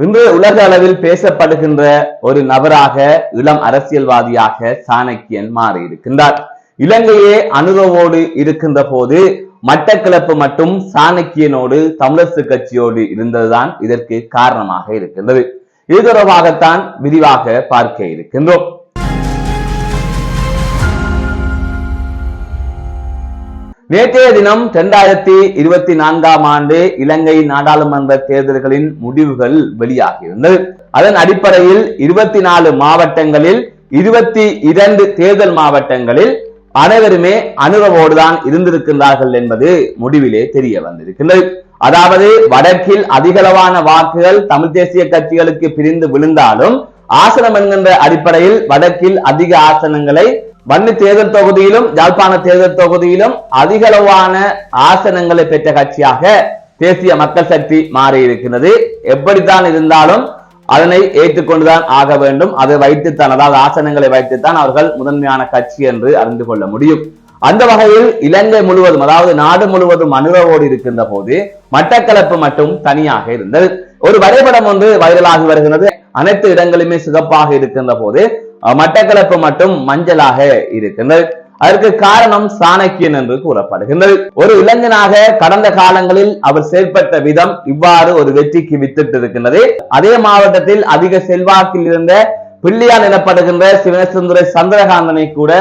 இன்று உலக அளவில் பேசப்படுகின்ற ஒரு நபராக இளம் அரசியல்வாதியாக சாணக்கியன் மாறி இருக்கின்றார் இலங்கையே அனுரவோடு இருக்கின்ற போது மட்டக்களப்பு மட்டும் சாணக்கியனோடு தமிழரசு கட்சியோடு இருந்ததுதான் இதற்கு காரணமாக இருக்கின்றது. இது தொடர்பாகத்தான் விரிவாக பார்க்க இருக்கின்றோம். நேற்றைய தினம் இரண்டாயிரத்தி இருபத்தி நான்காம் ஆண்டு இலங்கை நாடாளுமன்ற தேர்தல்களின் முடிவுகள் வெளியாகியிருந்தது. அதன் அடிப்படையில் இருபத்தி நாலு மாவட்டங்களில் இருபத்தி இரண்டு தேர்தல் மாவட்டங்களில் அனைவருமே அனுரவோடுதான் இருந்திருக்கின்றார்கள் என்பது முடிவிலே தெரிய வந்திருக்கின்றது. அதாவது வடக்கில் அதிகளவான வாக்குகள் தமிழ் தேசிய கட்சிகளுக்கு பிரிந்து விழுந்தாலும் ஆசனம் என்கின்ற அடிப்படையில் வடக்கில் அதிக ஆசனங்களை வன்னி தேர்தல் தொகுதியிலும் யாழ்ப்பாண தேர்தல் தொகுதியிலும் அதிகளவான ஆசனங்களை பெற்ற கட்சியாக தேசிய மக்கள் சக்தி மாறி இருக்கிறது எப்படித்தான் இருந்தாலும் அதனை ஏற்றுக்கொண்டுதான் ஆக வேண்டும். அதை வைத்துத்தான் அதாவது ஆசனங்களை வைத்துத்தான் அவர்கள் முதன்மையான கட்சி என்று அறிந்து கொள்ள முடியும். அந்த வகையில் இலங்கை முழுவதும் அதாவது நாடு முழுவதும் அனுரவோடு இருக்கின்ற போது மட்டக்களப்பு மட்டும் தனியாக இருந்தது. ஒரு வரைபடம் ஒன்று வைரலாகி வருகிறது. அனைத்து இடங்களுமே சிறப்பாக இருக்கின்ற போது மட்டக்களப்பு மட்டும் மஞ்சளாக இருக்கின்றது. அதற்கு காரணம் சாணக்கியன் என்று கூறப்படுகின்றது. ஒரு இளைஞனாக கடந்த காலங்களில் அவர் செயல்பட்ட விதம் இவ்வாறு ஒரு வெற்றிக்கு வித்திட்டு இருக்கின்றது. அதே மாவட்டத்தில் அதிக செல்வாக்கில் இருந்த பிள்ளையால் எனப்படுகின்ற சிவனசுந்தர சந்திரகாந்தனை கூட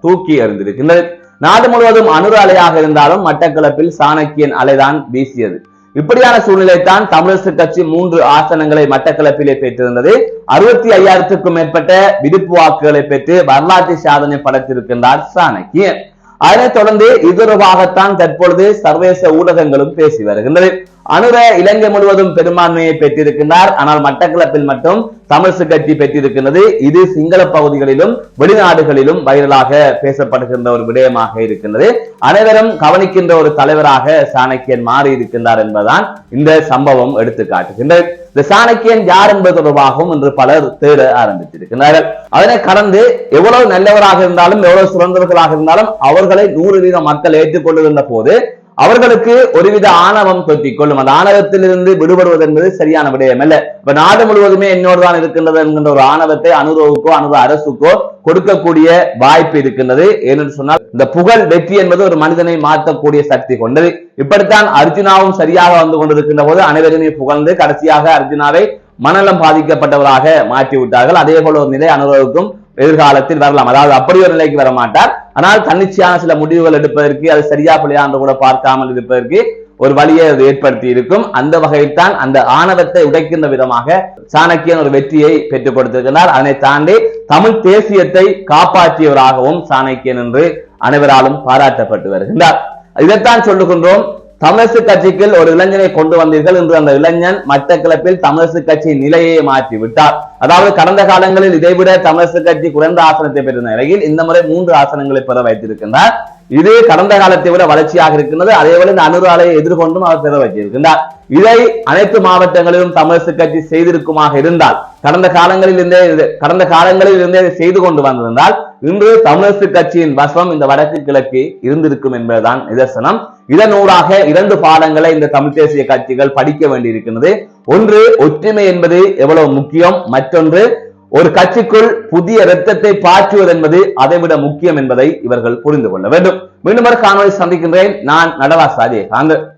தூக்கி எறிந்திருக்கின்றது. நாடு முழுவதும் அனுர அலையாக இருந்தாலும் மட்டக்களப்பில் சாணக்கியன் அலைதான் வீசியது. இப்படியான சூழ்நிலை தான் தமிழரசு கட்சி மூன்று ஆசனங்களை மட்டக்களப்பிலே பெற்றிருந்தது. அறுபத்தி ஐயாயிரத்துக்கும் மேற்பட்ட விதிப்பு வாக்குகளை பெற்று வரலாற்று சாதனை படைத்திருக்கின்றார் சாணக்கியன். அதனைத் தொடர்ந்து இதுவாகத்தான் தற்பொழுது சர்வதேச ஊடகங்களும் பேசி வருகின்றது. அனுர இலங்கை முழுவதும் பெரும்பான்மையை பெற்றிருக்கின்றார். ஆனால் மட்டக்களப்பில் மட்டும் தமிழ்சு கட்சி பெற்றிருக்கின்றது. இது சிங்கள பகுதிகளிலும் வெளிநாடுகளிலும் வைரலாக பேசப்படுகின்ற ஒரு விடயமாக இருக்கின்றது. அனைவரும் கவனிக்கின்ற ஒரு தலைவராக சாணக்கியன் மாறி இருக்கின்றார் என்பதுதான் இந்த சம்பவம் எடுத்து காட்டுகின்றது இந்த சாணக்கியன் யார் என்பது தொடர்பாகவும் இன்று பலர் தேட ஆரம்பித்திருக்கிறார்கள். அதனை கடந்து எவ்வளவு நல்லவராக இருந்தாலும் எவ்வளவு சிறந்தவர்களாக இருந்தாலும் அவர்களை நூறு வீத மக்கள் ஏற்றுக்கொள்ளுகின்ற போது அவர்களுக்கு ஒருவித ஆணவம் தொத்திக் கொள்ளும் அந்த ஆணவத்திலிருந்து விடுபடுவது என்பது சரியான விடயம் அல்ல. இப்ப நாடு முழுவதுமே என்னோடு தான் இருக்கின்றது என்கின்ற ஒரு ஆணவத்தை அனுரவுக்கோ அனுர அரசுக்கோ கொடுக்கக்கூடிய வாய்ப்பு இருக்கின்றது. ஏனென்று சொன்னால் இந்த புகழ் வெற்றி என்பது ஒரு மனிதனை மாற்றக்கூடிய சக்தி கொண்டது. இப்படித்தான் அர்ஜுனாவும் சரியாக வந்து கொண்டிருக்கின்ற போது அனைவருமே புகழ்ந்து கடைசியாக அர்ஜுனாவை மனநலம் பாதிக்கப்பட்டவராக மாற்றி விட்டார்கள் அதே போல ஒரு நிலை அனுரவுக்கும் எதிர்காலத்தில் வரலாம். அதாவது அப்படி ஒரு நிலைக்கு வர மாட்டார் ஆனால் தன்னிச்சையான சில முடிவுகள் எடுப்பதற்கு அது சரியா பிள்ளையா என்று கூட பார்க்காமல் இருப்பதற்கு ஒரு வழியை அது ஏற்படுத்தி இருக்கும். அந்த வகையில் தான் அந்த ஆணவத்தை உடைக்கின்ற விதமாக சாணக்கியன் ஒரு வெற்றியை பெற்றுக் கொடுத்திருக்கிறார் அதனை தாண்டி தமிழ் தேசியத்தை காப்பாற்றியவராகவும் சாணக்கியன் என்று அனைவராலும் பாராட்டப்பட்டு வருகின்றார். இதைத்தான் சொல்லுகின்றோம். தமிழசு கட்சிக்கு ஒரு இளைஞனை கொண்டு வந்தீர்கள் என்று அந்த இளைஞன் மட்டக்கிழப்பில் தமிழசு கட்சி நிலையை மாற்றி விட்டார் அதாவது கடந்த காலங்களில் இதைவிட தமிழசு கட்சி குறைந்த ஆசனத்தை பெற்ற நிலையில் இந்த முறை மூன்று ஆசனங்களை பெற வைத்திருக்கின்றார். இது கடந்த காலத்தை விட வளர்ச்சியாக இருக்கின்றது. அதேபோல இந்த அனுராலையை எதிர்கொண்டும் அவர் பெற வைத்திருக்கின்றார். இதை அனைத்து மாவட்டங்களிலும் தமிழரசு கட்சி செய்திருக்குமாக இருந்தால் கடந்த காலங்களில் இருந்தே கடந்த காலங்களில் இருந்தே செய்து கொண்டு வந்திருந்தால் இன்று தமிழரசு கட்சியின் வசம் இந்த வடக்கு கிழக்கு இருந்திருக்கும் என்பதுதான் நிதர்சனம். இதனூடாக இரண்டு பாடங்களை இந்த தமிழ் தேசிய கட்சிகள் படிக்க வேண்டியிருக்கிறது ஒன்று ஒற்றுமை என்பது எவ்வளவு முக்கியம்? மற்றொன்று ஒரு கட்சிக்குள் புதிய ரத்தத்தை பாற்றுவது என்பது அதைவிட முக்கியம் என்பதை இவர்கள் புரிந்து கொள்ள வேண்டும். மீண்டும் ஒரு காணொலி சந்திக்கின்றேன். நான் நடவாசாதி ராஜே